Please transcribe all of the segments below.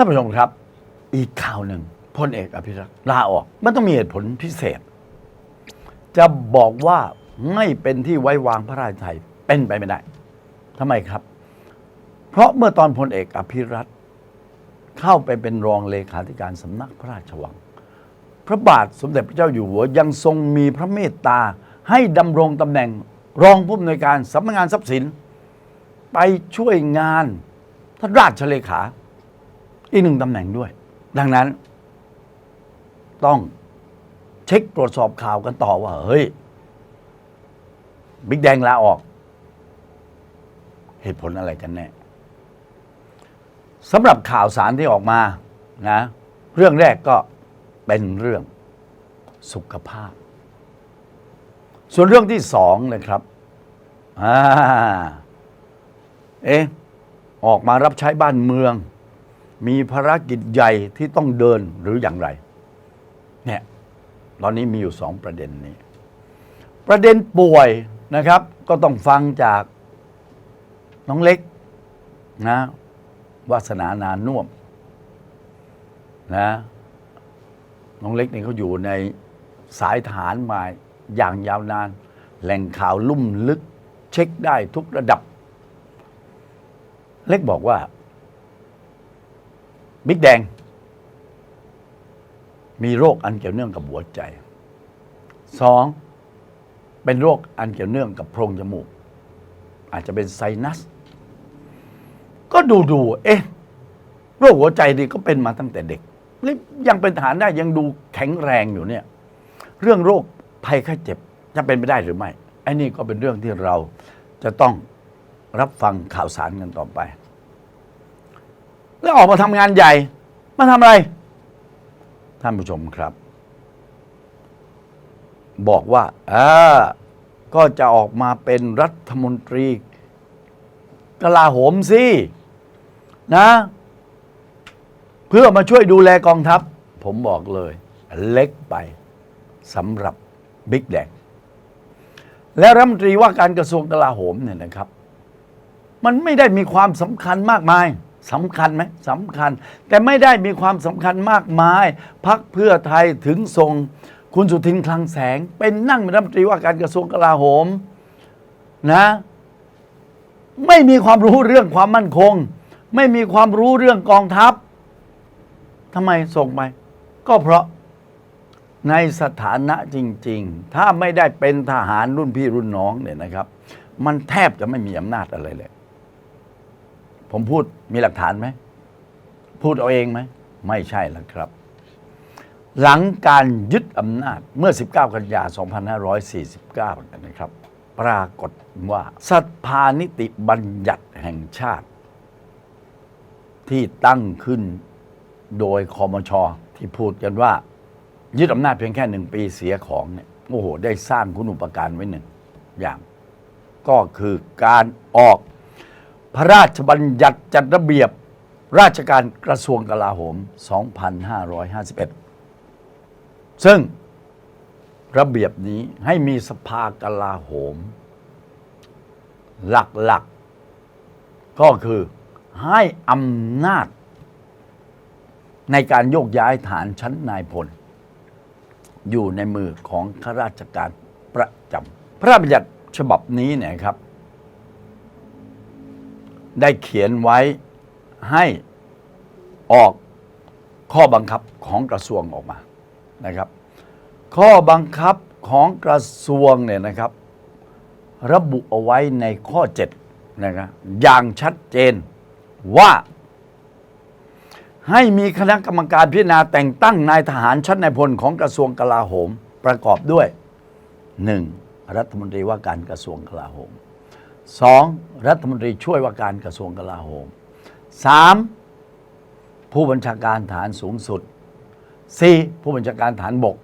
ท่านผู้ชมครับ อีกข่าวหนึ่งพลเอกอภิรักษ์ลาออกมันต้องมีเหตุผลพิเศษ จะบอกว่าไม่เป็นที่ไว้วางพระราชไทยเป็นไปไม่ได้ทำไมครับ เพราะเมื่อตอนพลเอกอภิรัตเข้าไปเป็นรองเลขาธิการสำนักพระราชวัง พระบาทสมเด็จพระเจ้าอยู่หัวยังทรงมีพระเมตตาให้ดำรงตำแหน่งรองผู้อำนวยการสำนักงานทรัพย์สิน ไปช่วยงานท่านราชเลขา อีกหนึ่งตำแหน่งด้วย ดังนั้น ต้องเช็คตรวจสอบข่าวกันต่อว่า เฮ้ย บิ๊กแดงลาออก เหตุผลอะไรกันแน่สำหรับข่าวสารที่ออกมานะ เรื่องแรกก็เป็นเรื่องสุขภาพ ส่วนเรื่องที่สองเลยครับอ่าเอ๊ะออกมารับใช้บ้านเมือง มีภารกิจใหญ่ที่ต้องเดินหรืออย่างไร เนี่ย ตอนนี้มีอยู่สองประเด็นนี้ ประเด็นป่วยนะครับ ก็ต้องฟังจากน้องเล็กนะวาสนานานุ่วมนะน้องเล็กนี่เขาอยู่ในสายฐานมาอย่างยาวนาน แหล่งข่าวลุ่มลึก เช็คได้ทุกระดับ เล็กบอกว่า บิ๊กแดง มีโรคอันเกี่ยวเนื่องกับหัวใจสองเป็นโรคอันเกี่ยวเนื่องกับโพรงจมูก อาจจะเป็นไซนัส ก็ดูดูเอ๊ะโรคหัวใจนี่ก็เป็นมาตั้งแต่เด็กนี่ยังเป็นฐานได้ยังดูแข็งแรงอยู่เนี่ย เรื่องโรคภัยไข้เจ็บจะเป็นไปได้หรือไม่ไอ้นี่ก็เป็นเรื่องที่เราจะต้องรับฟังข่าวสารกันต่อไป แล้วออกมาทำงานใหญ่ มาทำอะไร ท่านผู้ชมครับ บอกว่าอ่าก็จะออกมาเป็นรัฐมนตรีกลาโหมสินะ เพื่อมาช่วยดูแลกองทัพ ผมบอกเลย เล็กไปสำหรับบิ๊กแดงและรัฐมนตรีว่าการกระทรวงกลาโหมเนี่ยนะครับ มันไม่ได้มีความสำคัญมากมาย สำคัญไหมสำคัญ แต่ไม่ได้มีความสำคัญมากมาย พักเพื่อไทยถึงส่งคุณสุทินคลังแสง เป็นนั่งเป็นรัฐมนตรีว่าการกระทรวงกลาโหมนะ ไม่มีความรู้เรื่องความมั่นคง ไม่มีความรู้เรื่องกองทัพทำไมส่งไป ก็เพราะในสถานะจริง ๆ ถ้าไม่ได้เป็นทหารรุ่นพี่รุ่นน้องเนี่ยนะครับ มันแทบจะไม่มีอำนาจอะไรเลย ผมพูดมีหลักฐานไหม พูดเอาเองไหม ไม่ใช่แล้วครับ หลังการยึดอำนาจเมื่อ 19 กันยา 2549 นะครับ ปรากฏว่าสภานิติบัญญัติแห่งชาติ ที่ตั้งขึ้นโดยคอมชอที่พูดกันว่า ยึดอำนาจเพียงแค่หนึ่งปีเสียของเนี่ยโอ้โห ได้สร้างคุณอุปการไว้หนึ่งอย่าง ก็คือการออก พระราชบัญญัติจัดระเบียบราชการกระทรวงกลาโหม 2551 ซึ่งระเบียบนี้ให้มีสภากลาโหม หลักๆก็คือให้อำนาจ ในการโยกย้ายฐานชั้นนายพล อยู่ในมือของข้าราชการประจำพระราชบัญญัติฉบับนี้เนี่ยครับ ได้เขียนไว้ให้ออกข้อบังคับของกระทรวงออกมานะครับ ข้อบังคับของกระทรวงเนี่ยนะครับ ระบุเอาไว้ในข้อ7นะครับอย่างชัดเจนว่า ให้มีคณะกรรมการพิจารณาแต่งตั้งนายทหารชั้นนายพลของกระทรวงกลาโหมประกอบด้วย 1. รัฐมนตรีว่าการกระทรวงกลาโหม 2. รัฐมนตรีช่วยว่าการกระทรวงกลาโหม 3. ผู้บัญชาการฐานสูงสุด 4. ผู้บัญชาการฐานบก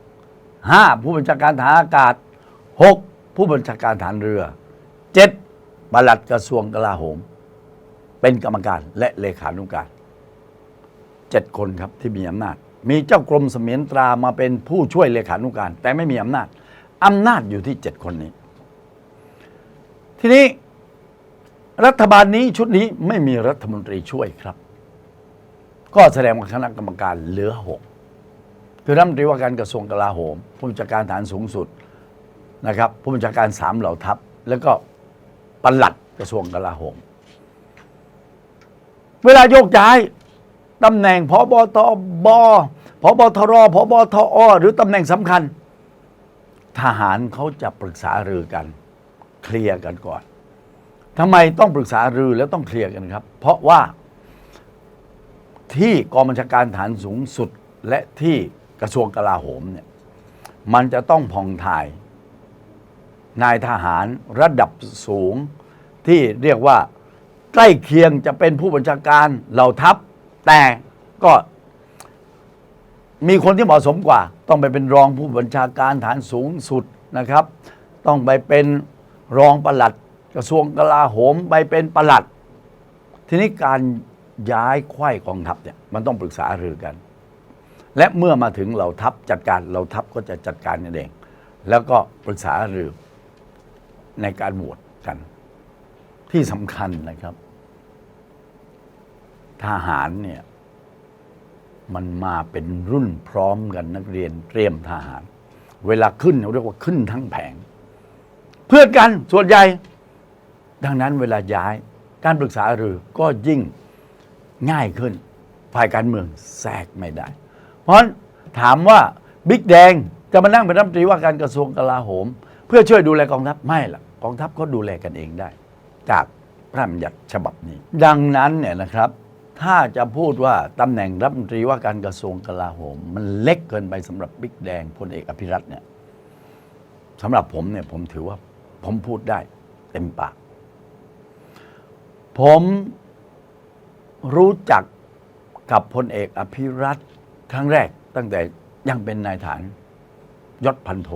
5. ผู้บัญชาการฐานอากาศ 6. ผู้บัญชาการฐานเรือ 7. ปลัดกระทรวงกลาโหม เป็นกรรมการและเลขานุการเจ็ดคนครับที่มีอำนาจ มีเจ้ากรมเสมียนตรามาเป็นผู้ช่วยเลขานุการ แต่ไม่มีอำนาจอำนาจอยู่ที่เจ็ดคนนี้ ทีนี้ รัฐบาลนี้ชุดนี้ไม่มีรัฐมนตรีช่วยครับ ก็แสดงว่าคณะกรรมการเหลือหกคือรัฐมนตรีว่าการกระทรวงกลาโหมผู้บัญชาการฐานสูงสุดนะครับผู้บัญชาการสามเหล่าทัพ แล้วก็ปลัดกระทรวงกลาโหม เวลาโยกย้ายตำแหน่งพบทบพบทรพบทอ หรือตำแหน่งสำคัญ ทหารเขาจะปรึกษารือกัน เคลียร์กันก่อน ทำไมต้องปรึกษารือแล้วต้องเคลียร์กันครับ เพราะว่าที่กองบัญชาการฐานสูงสุดและที่กระทรวงกลาโหมเนี่ยมันจะต้องผ่องถ่าย นายทหารระดับสูงที่เรียกว่าใกล้เคียงจะเป็นผู้บัญชาการเหล่าทัพ แต่ก็มีคนที่เหมาะสมกว่า ต้องไปเป็นรองผู้บัญชาการฐานสูงสุดนะครับ ต้องไปเป็นรองปลัด กระทรวงกลาโหมไปเป็นประหลัด ทีนี้การย้ายไขว้กองทัพเนี่ยมันต้องปรึกษารือกัน และเมื่อมาถึงเหล่าทัพจัดการเหล่าทัพก็จะจัดการกันเอง แล้วก็ปรึกษารือในการโหวตกัน ที่สำคัญนะครับ ทหารเนี่ยมันมาเป็นรุ่นพร้อมกันนักเรียนเตรียมทหาร เวลาขึ้นเราเรียกว่าขึ้นทั้งแผง เพื่อนกันส่วนใหญ่ ดังนั้นเวลาย้ายการปรึกษาหรือก็ยิ่งง่ายขึ้นฝ่ายการเมืองแทรกไม่ได้ เพราะนั้นถามว่าบิ๊กแดงจะมานั่งเป็นรัฐมนตรีว่าการกระทรวงกลาโหม เพื่อช่วยดูแลกองทัพไม่ล่ะกองทัพก็ดูแลกันเองได้ จากพระราชบัญญัติฉบับนี้ ดังนั้นเนี่ยนะครับ ถ้าจะพูดว่าตำแหน่งรัฐมนตรีว่าการกระทรวงกลาโหม มันเล็กเกินไปสำหรับบิ๊กแดงพลเอกอภิรัตน์เนี่ยสำหรับผมเนี่ยผมถือว่าผมพูดได้เต็มปาก ผมรู้จักกับพลเอกอภิรัตน์ครั้งแรกตั้งแต่ยังเป็นนายฐานยศพันโท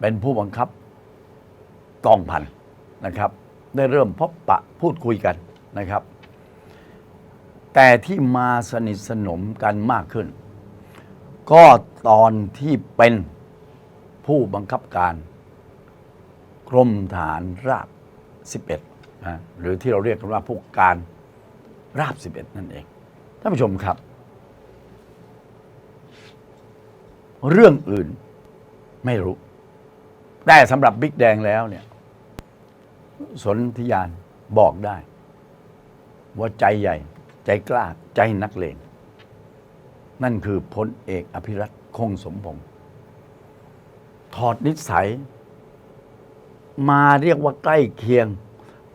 เป็นผู้บังคับกองพันนะครับ ได้เริ่มพบปะพูดคุยกันนะครับ แต่ที่มาสนิทสนมกันมากขึ้น ก็ตอนที่เป็นผู้บังคับการ กรมฐานราบ11 นะหรือที่เราเรียกกันว่าผู้การราบ 11 นั่นเองท่านผู้ชมครับ เรื่องอื่นไม่รู้ แต่สำหรับบิ๊กแดงแล้วเนี่ย สนธิยานบอกได้ ว่าใจใหญ่ ใจกล้าใจนักเลงนั่นคือพลเอกอภิรัตคงสมพงศ์ถอดนิสัย มาเรียกว่าใกล้เคียง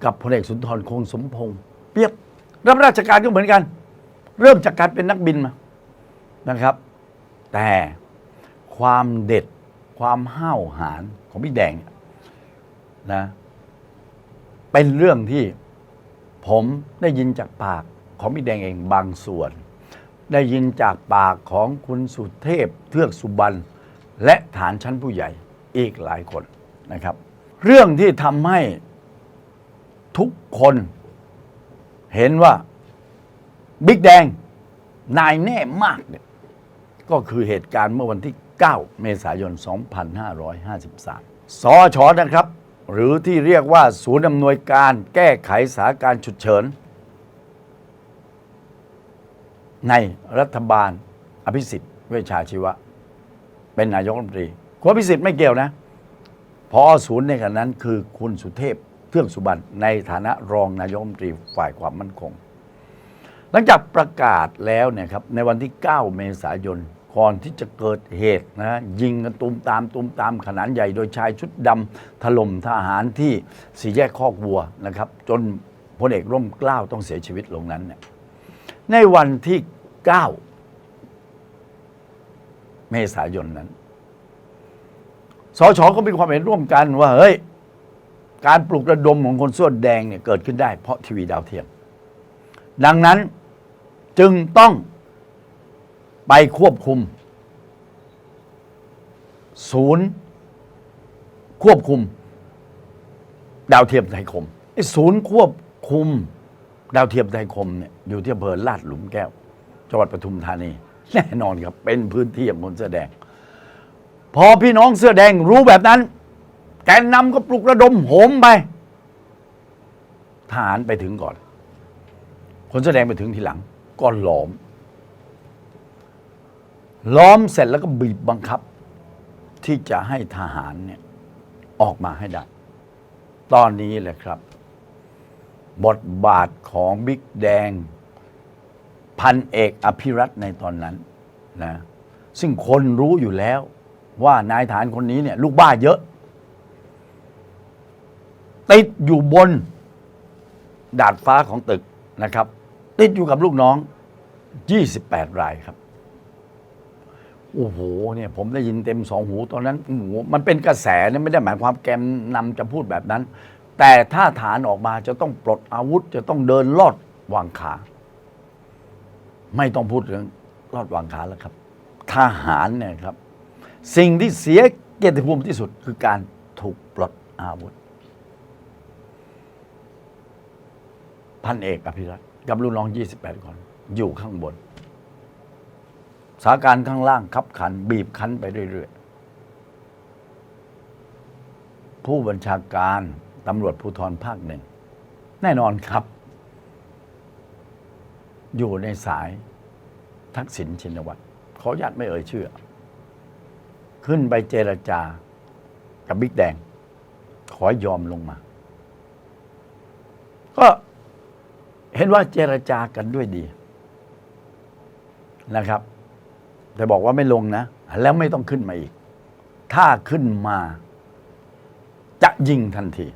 กับพลเอกสุนทรคงสมพงศ์เปรียบรับราชการก็เหมือนกัน เริ่มจากการเป็นนักบินมานะครับ แต่ความเด็ดความห้าวหาญของพี่แดงเนี่ยนะเป็นเรื่องที่ผมได้ยินจากปากของพี่แดงเองบางส่วน ได้ยินจากปากของคุณสุเทพเทือกสุบรรณและฐานชั้นผู้ใหญ่อีกหลายคนนะครับ เรื่องที่ทำให้ ทุกคนเห็นว่าบิ๊กแดงนายแน่มากเนี่ยก็คือเหตุการณ์เมื่อวันที่ 9 เมษายน 2553 สอชอนะครับ หรือที่เรียกว่าศูนย์อำนวยการแก้ไขสถานการณ์ฉุกเฉิน ในรัฐบาลอภิสิทธิ์เวชชาชีวะ เป็นนายกรัฐมนตรีคุณอภิสิทธิ์ไม่เกี่ยวนะพอศูนย์ในขณะนั้นคือคุณสุเทพ เทื่อกสุบรรณในฐานะรองนายกรัฐมนตรีฝ่ายความมั่นคง หลังจากประกาศแล้วเนี่ยครับในวันที่ 9 เมษายนก่อนที่จะเกิดเหตุนะยิงกันตุมตามตุมตามขนาดใหญ่โดยชายชุดดำถล่มทหารที่สี่แยกคอกวัวนะครับ จนพลเอกร่มเกล้าต้องเสียชีวิตลงนั้นเนี่ยในวันที่ 9 เมษายนนั้นสชก็มีความเห็นร่วมกันว่าเฮ้ย การปลุกระดมของคนเสื้อแดงเนี่ยเกิดขึ้นได้เพราะทีวีดาวเทียม ดังนั้นจึงต้องไปควบคุม ศูนย์ ควบคุม ดาวเทียมไทยคมศูนย์ควบคุม ดาวเทียมไทยคมเนี่ยอยู่ที่อำเภอลาดหลุมแก้ว จังหวัดปทุมธานี แน่นอนครับ เป็นพื้นที่ของคนเสื้อแดง พอพี่น้องเสื้อแดงรู้แบบนั้น แกนนำก็ปลุกระดมโหมไปทหารไปถึงก่อน คนเสื้อแดงไปถึงทีหลัง ก็ล้อม ล้อมเสร็จแล้วก็บีบบังคับ ที่จะให้ทหารเนี่ยออกมาให้ได้ ตอนนี้แหละครับ บทบาทของบิ๊กแดง พันเอกอภิรัตน์ในตอนนั้นนะซึ่งคนรู้อยู่แล้วว่านายฐานคนนี้เนี่ยลูกบ้าเยอะ ติดอยู่บน ดาดฟ้าของตึกนะครับ ติดอยู่กับลูกน้อง 28 รายครับ โอ้โหเนี่ยผมได้ยินเต็มสองหูตอนนั้นโอ้โหมันเป็นกระแสเนี่ยไม่ได้หมายความแกมนำจะพูดแบบนั้น แต่ถ้าฐานออกมาจะต้องปลดอาวุธ จะต้องเดินลอดวางขา ไม่ต้องพูดเรื่องลอดวางขาแล้วครับ ทหารเนี่ยครับ สิ่งที่เสียเกียรติภูมิที่สุดคือการถูกปลดอาวุธ พันเอกอภิรัตน์กับลูกน้อง28 คน อยู่ข้างบนสาการข้างล่างขับขัน บีบคั้นไปเรื่อยๆ ผู้บัญชาการตำรวจภูธรภาคหนึ่ง แน่นอนครับ อยู่ในสายทักษิณชินวัตรขออนุญาตไม่เอ่ยชื่อ ขึ้นไปเจรจากับบิ๊กแดง ขอยอมลงมา ก็ เห็นว่าเจรจากันด้วยดีนะครับ แต่บอกว่าไม่ลงนะ แล้วไม่ต้องขึ้นมาอีก ถ้าขึ้นมา จะยิงทันที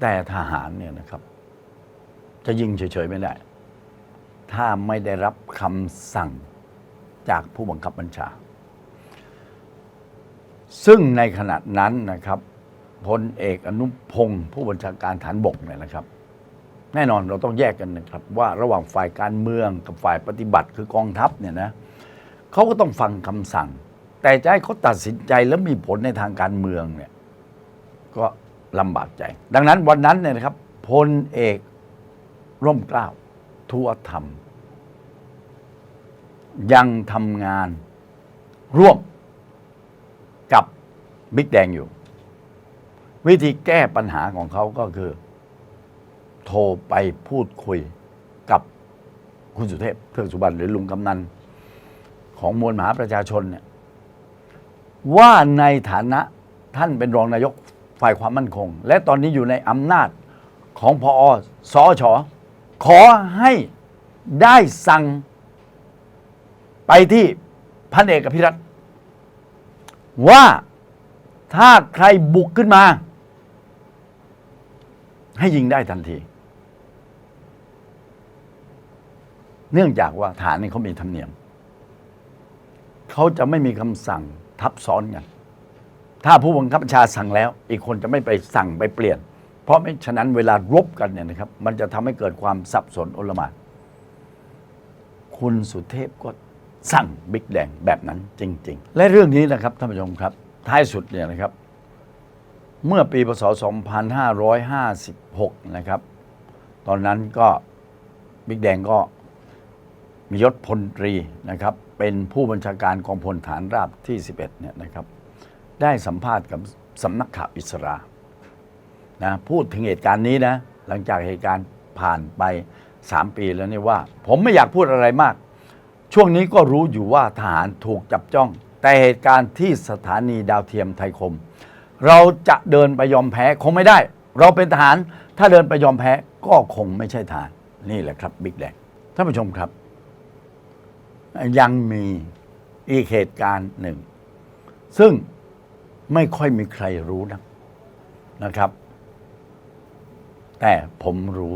แต่ทหารเนี่ยนะครับ จะยิงเฉยๆไม่ได้ ถ้าไม่ได้รับคำสั่งจากผู้บังคับบัญชา ซึ่งในขณะนั้นนะครับ พลเอกอนุพงศ์ผู้บัญชาการฐานบกเนี่ยนะครับ แน่นอนเราต้องแยกกันนะครับ ว่าระหว่างฝ่ายการเมืองกับฝ่ายปฏิบัติคือกองทัพเนี่ยนะเขาก็ต้องฟังคำสั่ง แต่จะให้เขาตัดสินใจแล้วมีผลในทางการเมืองเนี่ยก็ลำบากใจ ดังนั้นวันนั้นเนี่ยนะครับพลเอกร่มเกล้าทั่วธรรม ยังทำงานร่วมกับบิ๊กแดงอยู่ วิธีแก้ปัญหาของเขาก็คือ โทรไปพูดคุยกับคุณสุเทพเทือกสุบรรณหรือลุงกำนัน ของมวลมหาประชาชนเนี่ยว่าในฐานะท่านเป็นรองนายกฝ่ายความมั่นคง และตอนนี้อยู่ในอำนาจของพอสอชอขอให้ได้สั่งไปที่พันเอกอภิรัตน์ว่าถ้าใครบุกขึ้นมา ให้ยิงได้ทันที เนื่องจากว่าฐานนี้เขามีธรรมเนียม เขาจะไม่มีคำสั่งทับซ้อนกัน ถ้าผู้บังคับบัญชาสั่งแล้ว อีกคนจะไม่ไปสั่งไปเปลี่ยน เพราะไม่ฉะนั้นเวลารบกันเนี่ยนะครับ มันจะทำให้เกิดความสับสนโอลมานคุณสุเทพก็สั่งบิ๊กแดงแบบนั้นจริง ๆ และเรื่องนี้นะครับท่านผู้ชมครับ ท้ายสุดเนี่ยนะครับ เมื่อปีพศ 2556 นะครับ ตอนนั้นก็บิ๊กแดงก็มียศพลตรีนะครับ เป็นผู้บัญชาการกองพลฐานราบที่ 11 เนี่ยนะครับ ได้สัมภาษณ์กับสำนักข่าวอิสรานะพูดถึงเหตุการณ์นี้นะ หลังจากเหตุการณ์ผ่านไป 3 ปีแล้วเนี่ยว่า ผมไม่อยากพูดอะไรมาก ช่วงนี้ก็รู้อยู่ว่าทหารถูกจับจ้อง แต่เหตุการณ์ที่สถานีดาวเทียมไทยคม เราจะเดินไปยอมแพ้คงไม่ได้ เราเป็นทหาร ถ้าเดินไปยอมแพ้ก็คงไม่ใช่ทหารนี่แหละครับบิ๊กแดงท่านผู้ชมครับ ยังมีอีกเหตุการณ์หนึ่ง ซึ่งไม่ค่อยมีใครรู้นะนะครับ แต่ผมรู้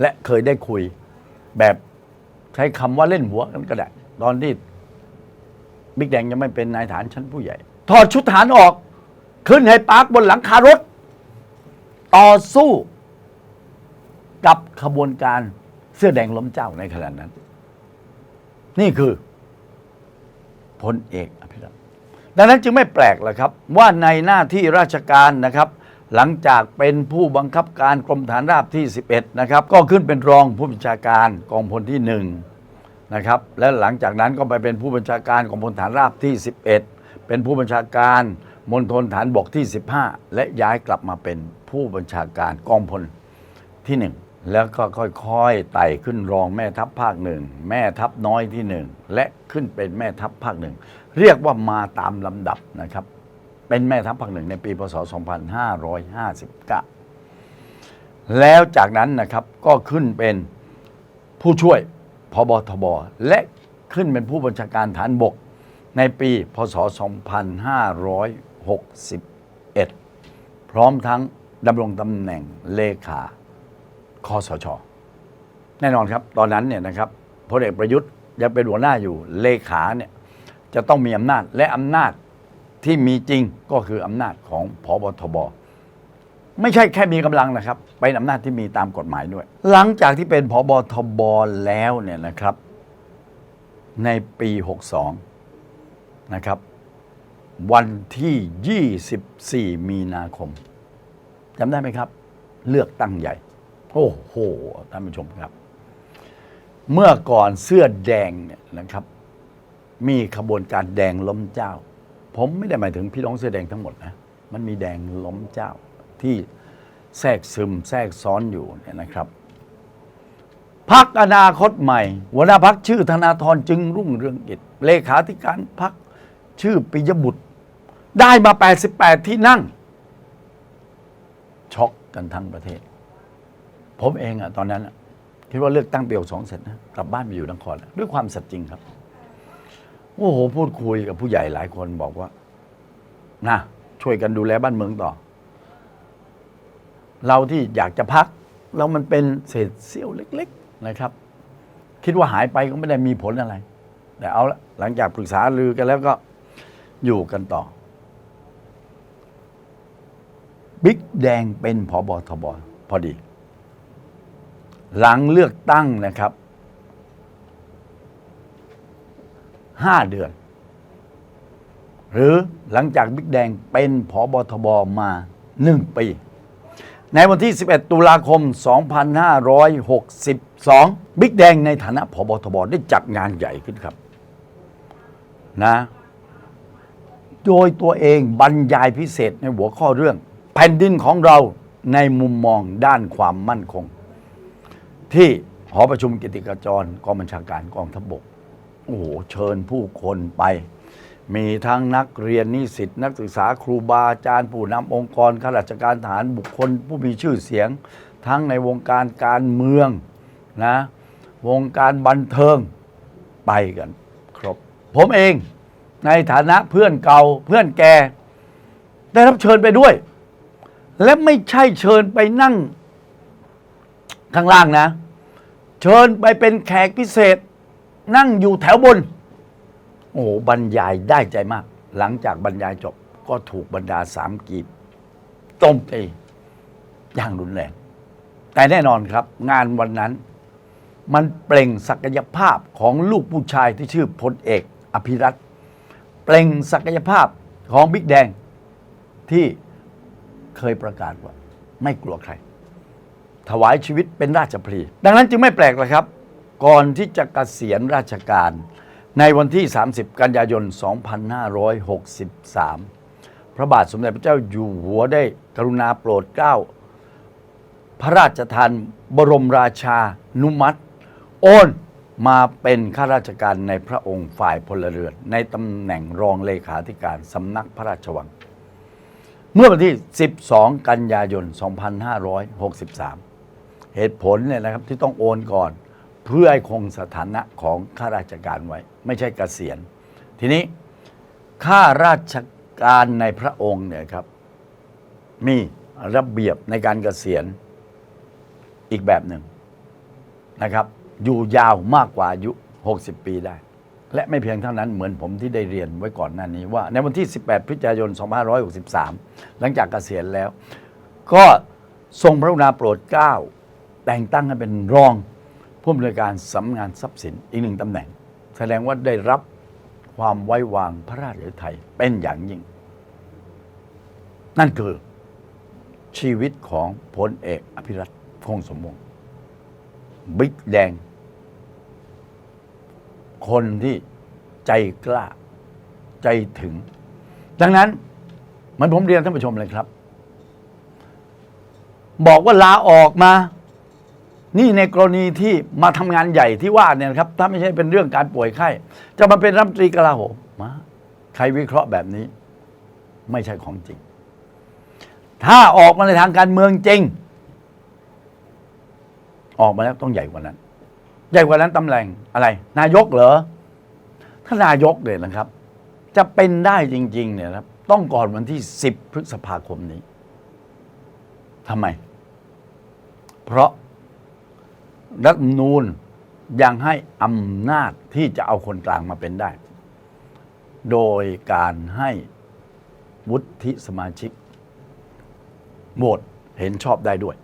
และเคยได้คุยแบบใช้คำว่าเล่นหัวกันก็ได้ ตอนที่บิ๊กแดงยังไม่เป็นนายฐานชั้นผู้ใหญ่ ถอดชุดฐานออก ขึ้นให้ปาร์กบนหลังคารถ ต่อสู้ กับขบวนการเสื้อแดงล้มเจ้าในขณะนั้น นี่คือพลเอกอภิรัตน์ดังนั้นจึงไม่แปลกเลยครับ ว่าในหน้าที่ราชการนะครับ หลังจากเป็นผู้บังคับการกรมฐานราบที่ 11 นะครับ ก็ขึ้นเป็นรองผู้บัญชาการกองพลที่1นะครับ และหลังจากนั้นก็ไปเป็นผู้บัญชาการกองพลฐานราบที่ 11 เป็นผู้บัญชาการ มณฑลฐานบกที่ 15 และย้ายกลับมาเป็นผู้บัญชาการกองพลที่หนึ่งแล้วก็ค่อยๆไต่ขึ้นรองแม่ทัพภาคหนึ่งแม่ทัพน้อยที่หนึ่งและขึ้นเป็นแม่ทัพภาคหนึ่งเรียกว่ามาตามลำดับนะครับ เป็นแม่ทัพภาคหนึ่งในปีพศ 2559 แล้วจากนั้นนะครับก็ขึ้นเป็นผู้ช่วยพบทบและขึ้นเป็นผู้บัญชาการฐานบกในปีพศ 2561 พร้อมทั้งดำรงตำแหน่งเลขาคอสช แน่นอนครับ ตอนนั้นเนี่ยนะครับพลเอกประยุทธ์ยังเป็นหัวหน้าอยู่เลขาเนี่ยจะต้องมีอำนาจและอำนาจที่มีจริงก็คืออำนาจของพบทบไม่ใช่แค่มีกำลังนะครับ เป็นอำนาจที่มีตามกฎหมายด้วย หลังจากที่เป็นพบทบแล้วเนี่ยนะครับ ในปี 62 นะครับ วันที่ 24 มีนาคมจำได้ไหมครับ เลือกตั้งใหญ่ โอ้โหท่านผู้ชมครับ เมื่อก่อนเสื้อแดงเนี่ยนะครับ มีขบวนการแดงล้มเจ้า ผมไม่ได้หมายถึงพี่น้องเสื้อแดงทั้งหมดนะมันมีแดงล้มเจ้าที่แทรกซึมแทรกซ้อนอยู่เนี่ยนะครับพักอนาคตใหม่หัวหน้าพักชื่อธนาธรจึงรุ่งเรืองกิจเลขาธิการพัก ชื่อปิยบุตร ได้มา 88 ที่นั่ง ช็อกกันทั้งประเทศ ผมเองอะตอนนั้นอะคิดว่าเลือกตั้งเปียวสองเสร็จนะกลับบ้านไปอยู่นครด้วยความสัตย์จริงครับโอ้โหพูดคุยกับผู้ใหญ่หลายคนบอกว่านะช่วยกันดูแลบ้านเมืองต่อ เราที่อยากจะพักแล้วมันเป็นเศษเสี้ยวเล็ก ๆนะครับ คิดว่าหายไปก็ไม่ได้มีผลอะไร แต่เอาละหลังจากปรึกษาลือกันแล้วก็ อยู่กันต่อ บิ๊กแดงเป็นผอบอทบพอดี หลังเลือกตั้งนะครับห้าเดือน หรือหลังจากบิ๊กแดงเป็นผอบอทบมาหนึ่งปี ในวันที่ 11 ตุลาคม 2562 บิ๊กแดงในฐานะผบทบได้จัดงานใหญ่ขึ้นครับ นะ โดยตัวเองบรรยายพิเศษในหัวข้อเรื่อง แผ่นดินของเราในมุมมองด้านความมั่นคง ที่หอประชุมกิติกาจรกองบัญชาการกองทัพบกโอ้โหเชิญผู้คนไป มีทั้งนักเรียนนิสิตนักศึกษาครูบาอาจารย์ผู้นำองค์กรข้าราชการทหารบุคคลผู้มีชื่อเสียง ทั้งในวงการการเมืองนะวงการบันเทิงไปกัน ครบ ผมเอง ในฐานะเพื่อนเก่าเพื่อนแกได้รับเชิญไปด้วย และไม่ใช่เชิญไปนั่ง ข้างล่างนะ เชิญไปเป็นแขกพิเศษ นั่งอยู่แถวบน โอ้โหบรรยายได้ใจมาก หลังจากบรรยายจบก็ถูกบรรดาสามกีบโจมตีอย่างรุนแรง แต่แน่นอนครับ งานวันนั้น มันเปล่งศักยภาพของลูกผู้ชายที่ชื่อพลเอก อภิรัต เปล่งศักยภาพของบิ๊กแดงที่เคยประกาศว่า ไม่กลัวใคร ถวายชีวิตเป็นราชพลีดังนั้นจึงไม่แปลกเลยครับ ก่อนที่จะกะเกษียณราชการ ในวันที่ 30 กันยายน 2563 พระบาทสมเด็จพระเจ้าอยู่หัวได้กรุณาโปรดเกล้า พระราชทานบรมราชานุมัติ โอน มาเป็นข้าราชการในพระองค์ฝ่ายพลเรือน ในตำแหน่งรองเลขาธิการสำนักพระราชวัง เมื่อวันที่ 12 กันยายน 2563 เหตุผลเนี่ยนะครับที่ต้องโอนก่อน เพื่อให้คงสถานะของข้าราชการไว้ ไม่ใช่เกษียณ ทีนี้ข้าราชการในพระองค์เนี่ยครับมีระเบียบในการเกษียณอีกแบบหนึ่งนะครับ อยู่ยาวมากกว่าอายุ 60 ปีได้ และไม่เพียงเท่านั้นเหมือนผมที่ได้เรียนไว้ก่อนหน้านี้ว่า ในวันที่ 18 พฤศจิกายน 2563 หลังจากเกษียณแล้ว ก็ทรงพระกรุณาโปรดเกล้า แต่งตั้งให้เป็นรองผู้อำนวยการสำนักงานทรัพย์สินอีกหนึ่งตำแหน่ง แสดงว่าได้รับความไว้วางพระราชฤทัยเป็นอย่างยิ่ง นั่นคือชีวิตของพลเอกอภิรัตคงสมวงศ์ บิ๊กแดง คนที่ใจกล้า ใจถึง ดังนั้น มันผมเรียนท่านผู้ชมเลยครับ บอกว่าลาออกมา นี่ในกรณีที่มาทำงานใหญ่ที่ว่าเนี่ยครับ ถ้าไม่ใช่เป็นเรื่องการป่วยไข้ จะมาเป็นรัฐมนตรีกลาโหมมาใครวิเคราะห์แบบนี้ ไม่ใช่ของจริง ถ้าออกมาในทางการเมืองจริง ออกมาแล้วต้องใหญ่กว่านั้น ใหญ่กว่านั้นตำแหน่งอะไร นายกเหรอถ้านายกเนี่ยนะครับ จะเป็นได้จริง ๆ เนี่ยครับ ต้องก่อนวันที่ 10 พฤษภาคมนี้ทำไม เพราะรัฐธรรมนูญยังให้อำนาจที่จะเอาคนกลางมาเป็นได้ โดยการให้วุฒิสมาชิกโหวตเห็นชอบได้ด้วย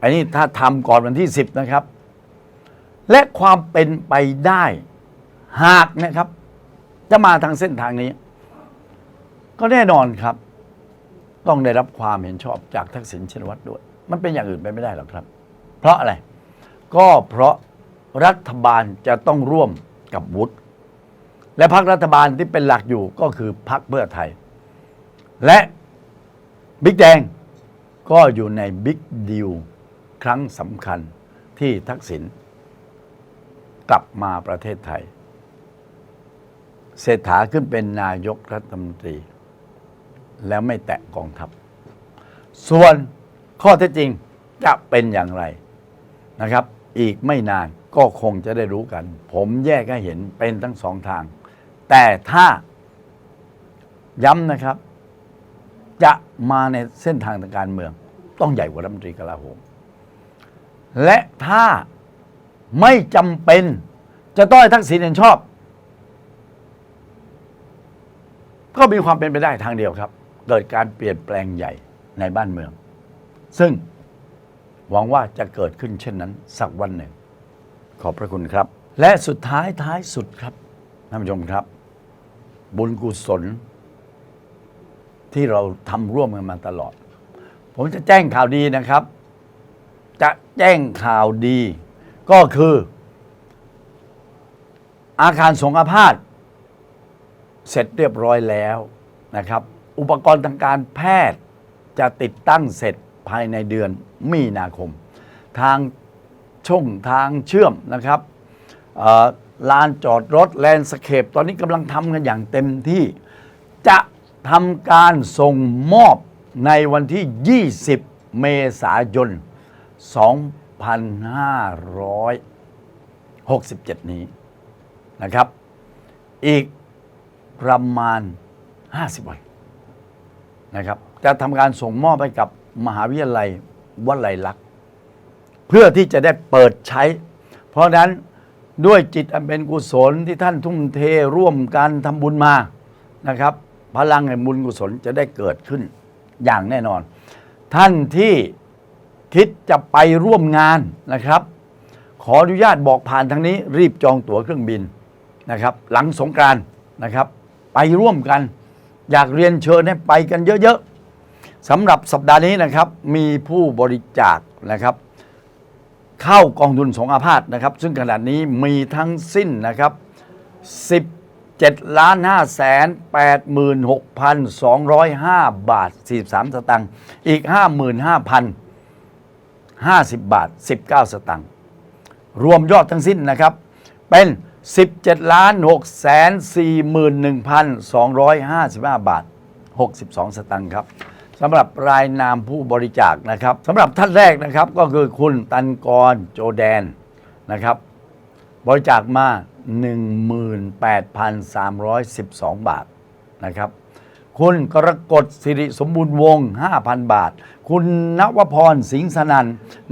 อันนี้ถ้าทำก่อนวันที่ 10 นะครับ และความเป็นไปได้หากนะครับ จะมาทางเส้นทางนี้ ก็แน่นอนครับ ต้องได้รับความเห็นชอบจากทักษิณชินวัตรด้วย มันเป็นอย่างอื่นไปไม่ได้หรอกครับ เพราะอะไร ก็เพราะรัฐบาลจะต้องร่วมกับวุฒิและพรรครัฐบาลที่เป็นหลักอยู่ก็คือพรรคเพื่อไทย และบิ๊กแดงก็อยู่ในบิ๊กดีล ครั้งสำคัญที่ทักษิณกลับมาประเทศไทย เศรษฐาขึ้นเป็นนายกรัฐมนตรี แล้วไม่แตะกองทัพ ส่วนข้อเท็จจริงจะเป็นอย่างไรนะครับ อีกไม่นานก็คงจะได้รู้กัน ผมแยกให้เห็นเป็นทั้งสองทาง แต่ถ้าย้ำนะครับ จะมาในเส้นทางทางการเมือง ต้องใหญ่กว่ารัฐมนตรีกลาโหม และถ้าไม่จำเป็น จะต้องให้ทักษิณเห็นชอบ ก็มีความเป็นไปได้ทางเดียวครับ เกิดการเปลี่ยนแปลงใหญ่ในบ้านเมือง ซึ่งหวังว่าจะเกิดขึ้นเช่นนั้น สักวันหนึ่ง ขอบพระคุณครับ และสุดท้ายท้ายสุดครับท่านผู้ชมครับ บุญกุศล ที่เราทำร่วมกันมาตลอด ผมจะแจ้งข่าวดีนะครับ จะแจ้งข่าวดี ก็คือ อาคารสงฆ์อาพาธเสร็จเรียบร้อยแล้วนะครับ อุปกรณ์ทางการแพทย์จะติดตั้งเสร็จภายในเดือนมีนาคม ทางช่องทางเชื่อมนะครับลานจอดรถแลนสเคปตอนนี้กำลังทำกันอย่างเต็มที่ จะทำการส่งมอบในวันที่ 20 เมษายน 2567 นี้นะครับ อีกประมาณ 50 วันนะครับจะทำการส่งมอบให้กับมหาวิทยาลัยวลัยลักษณ์เพื่อที่จะได้เปิดใช้ เพราะฉะนั้นด้วยจิตอันเป็นกุศลที่ท่านทุ่มเทร่วมกันทำบุญมานะครับ พลังแห่งบุญกุศลจะได้เกิดขึ้นอย่างแน่นอน ท่านที่ คิดจะไปร่วมงานนะครับ ขออนุญาตบอกผ่านทางนี้รีบจองตั๋วเครื่องบินนะครับ หลังสงกานต์นะครับ ไปร่วมกัน อยากเรียนเชิญให้ไปกันเยอะๆสำหรับสัปดาห์นี้นะครับ มีผู้บริจาคนะครับ เข้ากองทุนสงอาพาธนะครับ ซึ่งขณะนี้มีทั้งสิ้นนะครับ17ล้าน5แสน86,205 บาท 43 สตางค์อีก 50 บาท 19 สตางค์รวมยอดทั้งสิ้นนะครับ เป็น 17ล้าน6แสน41,255 บาท 62 สตางค์ครับสำหรับรายนามผู้บริจาคนะครับสำหรับท่านแรกนะครับก็คือคุณตันกรโจแดนนะครับ บริจาคมา 18,312 บาทนะครับ คุณกรกฎสิริสมบูรณ์วงศ์5,000 บาท คุณนวพรสิงห์สนัน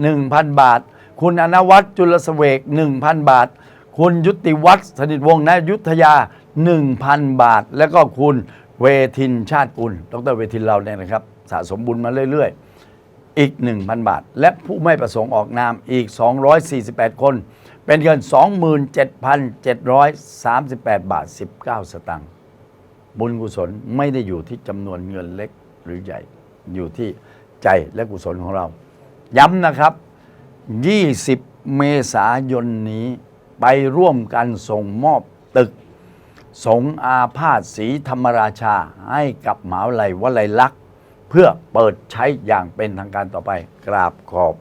1,000 บาท คุณอนวัตรจุลเสเวก 1,000 บาท คุณยุติวัฒน์สนิทวงศ์นยุทธยา 1,000 บาท แล้วก็คุณเวทินชาติกุล ดรเวทินเราเนี่ยนะครับ สะสมบุญมาเรื่อย ๆ อีก 1,000 บาท และผู้ไม่ประสงค์ออกนามอีก 248 คน เป็นเงิน 27,738 บาท 19 สตางค์ บุญกุศลไม่ได้อยู่ที่จำนวนเงินเล็กหรือใหญ่ อยู่ที่ใจและกุศลของเรา ย้ำนะครับ 20 เมษายนนี้ไปร่วมกันส่งมอบตึก สงอาพาธศรีธรรมราชา ให้กับหมหาวิทยาลัยวลัยลักษณ์ เพื่อเปิดใช้อย่างเป็นทางการต่อไป กราบขอบ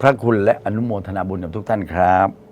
พระคุณและอนุโมทนาบุญกับทุกท่านครับ